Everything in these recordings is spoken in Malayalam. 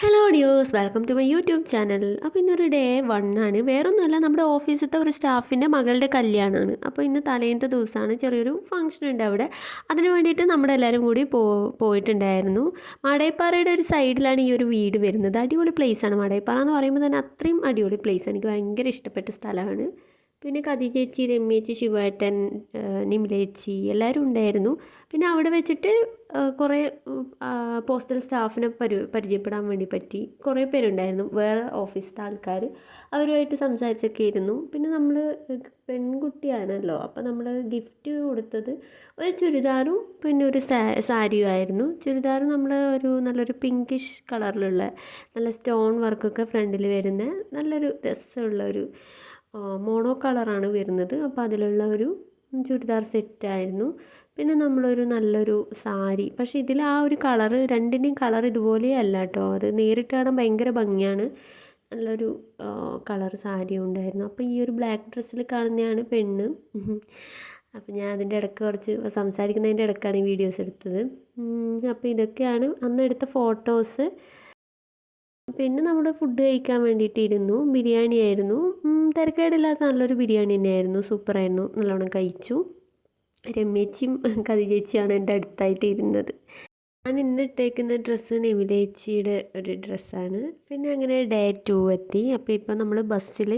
Hello dears welcome to my YouTube channel അപ്പോൾ ഇന്നൊരു ഡേ വൺ ആണ്. വേറൊന്നുമല്ല നമ്മുടെ ഓഫീസിലത്തെ ഒരു സ്റ്റാഫിന്റെ മകളുടെ കല്യാണമാണ്. അപ്പോൾ ഇന്ന് തലേന്നത്തെ ദിവസമാണ്. ചെറിയൊരു ഫംഗ്ഷൻ ഉണ്ട് അവിടെ. അതിന് വേണ്ടിയിട്ട് നമ്മുടെ എല്ലാവരും കൂടി പോ പോയിട്ടുണ്ടായിരുന്നു. മടയപ്പാറയുടെ ഒരു സൈഡിലാണ് ഈ ഒരു വീട് വരുന്നത്. അടിപൊളി ആണ് മടയപ്പാറ എന്ന് പറയുമ്പോൾ തന്നെ അത്രയും അടിപൊളി place എനിക്ക് ഭയങ്കര ഇഷ്ടപ്പെട്ട സ്ഥലമാണ്. പിന്നെ കതിചേച്ചി രമ്യേച്ചി ശിവേട്ടൻ നിമിലേച്ചി എല്ലാവരും ഉണ്ടായിരുന്നു. പിന്നെ അവിടെ വെച്ചിട്ട് കുറേ പോസ്റ്റൽ സ്റ്റാഫിനെ പരി പരിചയപ്പെടാൻ വേണ്ടി പറ്റി. കുറേ പേരുണ്ടായിരുന്നു. വേറെ ഓഫീസിലത്തെ ആൾക്കാർ അവരുമായിട്ട് സംസാരിച്ചൊക്കെ ഇരുന്നു പിന്നെ നമ്മൾ പെൺകുട്ടിയാണല്ലോ. അപ്പോൾ നമ്മൾ ഗിഫ്റ്റ് കൊടുത്തത് ഒരു ചുരിദാറും പിന്നെ ഒരു സാരിയും ആയിരുന്നു. ചുരിദാർ നമ്മൾ ഒരു നല്ലൊരു പിങ്കിഷ് കളറിലുള്ള നല്ല സ്റ്റോൺ വർക്കൊക്കെ ഫ്രണ്ടിൽ വരുന്ന നല്ലൊരു രസമുള്ള ഒരു മോണോ കളറാണ് വരുന്നത്. അപ്പോൾ അതിലുള്ള ഒരു ചുരിദാർ സെറ്റായിരുന്നു പിന്നെ നമ്മളൊരു നല്ലൊരു സാരി. പക്ഷേ ഇതിൽ ആ ഒരു കളറ് രണ്ടിന്റെയും കളർ ഇതുപോലെ അല്ല കേട്ടോ. അത് നേരിട്ട് കാണാൻ ഭയങ്കര ഭംഗിയാണ്. നല്ലൊരു കളർ സാരി ഉണ്ടായിരുന്നു. അപ്പോൾ ഈ ഒരു ബ്ലാക്ക് ഡ്രസ്സിൽ കാണുന്നതാണ് പെണ്ണ്. അപ്പോൾ ഞാൻ അതിന്റെ ഇടയ്ക്ക് കുറച്ച് സംസാരിക്കുന്നതിന്റെ ഇടയ്ക്കാണ് ഈ വീഡിയോസ് എടുത്തത്. അപ്പോൾ ഇതൊക്കെയാണ് അന്ന് എടുത്ത ഫോട്ടോസ് പിന്നെ നമ്മൾ ഫുഡ് കഴിക്കാൻ വേണ്ടിയിട്ടിരുന്നു ബിരിയാണി ആയിരുന്നു. തിരക്കേടില്ലാത്ത നല്ലൊരു ബിരിയാണി തന്നെയായിരുന്നു. സൂപ്പറായിരുന്നു. നല്ലോണം കഴിച്ചു. രമ്യേച്ചിയും കതിചേച്ചിയാണ് എന്റെ അടുത്തായിട്ട് ഇരുന്നത്. ഞാൻ ഇന്ന് ഇട്ടേക്കുന്ന ഡ്രസ്സ് നെമിലേച്ചിയുടെ ഒരു ഡ്രസ്സാണ്. പിന്നെ അങ്ങനെ ഡേ ടു എത്തി. അപ്പോൾ ഇപ്പോൾ നമ്മൾ ബസ്സിൽ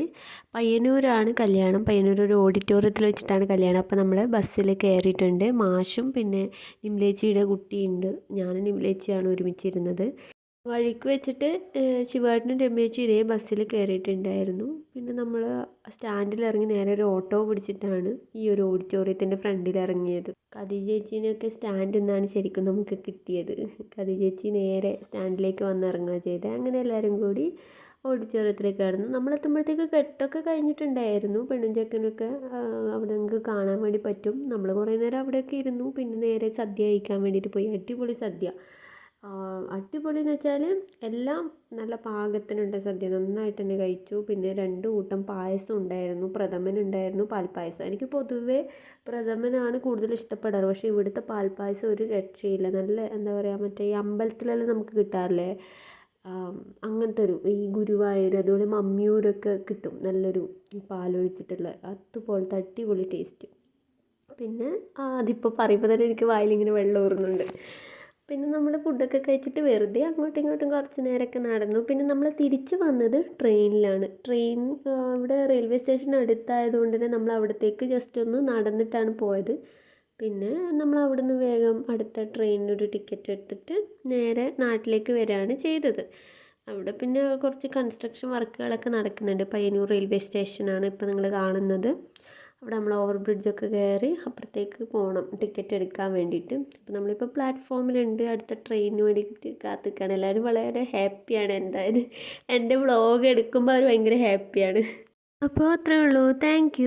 പയ്യന്നൂരാണ് കല്യാണം. പയ്യന്നൂർ ഒരു ഓഡിറ്റോറിയത്തിൽ വെച്ചിട്ടാണ് കല്യാണം. അപ്പോൾ നമ്മൾ ബസ്സിൽ കയറിയിട്ടുണ്ട് മാഷും പിന്നെ നിമിലേച്ചിയുടെ കുട്ടിയുണ്ട്. ഞാനും നിമിലേച്ചിയാണ് ഒരുമിച്ചിരുന്നത്. വഴിക്ക് വെച്ചിട്ട് ശിവേട്ടനും രമ്യേച്ചും ഇതേ ബസ്സിൽ കയറിയിട്ടുണ്ടായിരുന്നു പിന്നെ നമ്മൾ സ്റ്റാൻഡിൽ ഇറങ്ങി നേരെ ഒരു ഓട്ടോ പിടിച്ചിട്ടാണ് ഈ ഒരു ഓഡിറ്റോറിയത്തിന്റെ ഫ്രണ്ടിൽ ഇറങ്ങിയത് കതി ചേച്ചീനെയൊക്കെ സ്റ്റാൻഡിൽ നിന്നാണ് ശരിക്കും നമുക്ക് കിട്ടിയത്. കതി ചേച്ചി നേരെ സ്റ്റാൻഡിലേക്ക് വന്ന് ഇറങ്ങുക ചെയ്തത് അങ്ങനെ എല്ലാവരും കൂടി ഓഡിറ്റോറിയത്തിലേക്ക് കടന്നു. നമ്മളെത്തുമ്പോഴത്തേക്ക് കെട്ടൊക്കെ കഴിഞ്ഞിട്ടുണ്ടായിരുന്നു. പെണ്ണും ചെക്കനൊക്കെ അവിടെ നമുക്ക് കാണാൻ വേണ്ടി പറ്റും. നമ്മൾ കുറേ നേരം അവിടെയൊക്കെ ഇരുന്നു. പിന്നെ നേരെ സദ്യ കഴിക്കാൻ വേണ്ടിയിട്ട് പോയി. അടിപൊളി സദ്യ. ആ, അടിപൊളി എന്ന് വെച്ചാൽ എല്ലാം നല്ല പാകത്തിനുണ്ട് സദ്യ. നന്നായിട്ട് തന്നെ കഴിച്ചു. പിന്നെ രണ്ട് കൂട്ടം പായസം ഉണ്ടായിരുന്നു. പ്രഥമൻ ഉണ്ടായിരുന്നു പാൽപ്പായസം. എനിക്ക് പൊതുവേ പ്രഥമനാണ് കൂടുതൽ ഇഷ്ടപ്പെടാറ്. പക്ഷേ ഇവിടുത്തെ പാൽപ്പായസം ഒരു രക്ഷയില്ല. നല്ല എന്താ പറയുക മറ്റേ ഈ അമ്പലത്തിലെല്ലാം നമുക്ക് കിട്ടാറില്ലേ? അങ്ങനത്തെ ഒരു ഈ ഗുരുവായൂർ അതുപോലെ മമ്മിയൂരൊക്കെ കിട്ടും. നല്ലൊരു പാലൊഴിച്ചിട്ടുള്ള അതുപോലത്തെ അടിപൊളി ടേസ്റ്റ്. പിന്നെ അതിപ്പോൾ പറയുമ്പോൾ തന്നെ എനിക്ക് വായിലിങ്ങനെ വെള്ളം ഊറുന്നുണ്ട്. പിന്നെ നമ്മൾ ഫുഡൊക്കെ കഴിച്ചിട്ട് വെറുതെ അങ്ങോട്ടും ഇങ്ങോട്ടും കുറച്ച് നേരമൊക്കെ നടന്നു. പിന്നെ നമ്മൾ തിരിച്ച് വന്നത് ട്രെയിനിലാണ്. ട്രെയിൻ ഇവിടെ റെയിൽവേ സ്റ്റേഷൻ അടുത്തായതുകൊണ്ട് തന്നെ നമ്മൾ അവിടത്തേക്ക് ജസ്റ്റ് ഒന്ന് നടന്നിട്ടാണ് പോയത്. പിന്നെ നമ്മൾ അവിടുന്ന് വേഗം അടുത്ത ട്രെയിനിനൊരു ടിക്കറ്റ് എടുത്തിട്ട് നേരെ നാട്ടിലേക്ക് വരികയാണ് ചെയ്തത്. അവിടെ പിന്നെ കുറച്ച് കൺസ്ട്രക്ഷൻ വർക്കുകളൊക്കെ നടക്കുന്നുണ്ട്. പയ്യന്നൂർ റെയിൽവേ സ്റ്റേഷനാണ് ഇപ്പോൾ നിങ്ങൾ കാണുന്നത്. അവിടെ നമ്മൾ ഓവർ ബ്രിഡ്ജൊക്കെ കയറി അപ്പുറത്തേക്ക് പോകണം ടിക്കറ്റ് എടുക്കാൻ വേണ്ടിയിട്ട്. അപ്പോൾ നമ്മളിപ്പോൾ പ്ലാറ്റ്ഫോമിലുണ്ട് അടുത്ത ട്രെയിനിന് വേണ്ടിയിട്ട് കാത്തിക്കാണ് എല്ലാവരും വളരെ ഹാപ്പിയാണ് എന്തായാലും എന്റെ വ്ളോഗ് എടുക്കുമ്പോൾ അവർ ഭയങ്കര ഹാപ്പിയാണ് അപ്പോൾ അത്രേ ഉള്ളൂ. താങ്ക്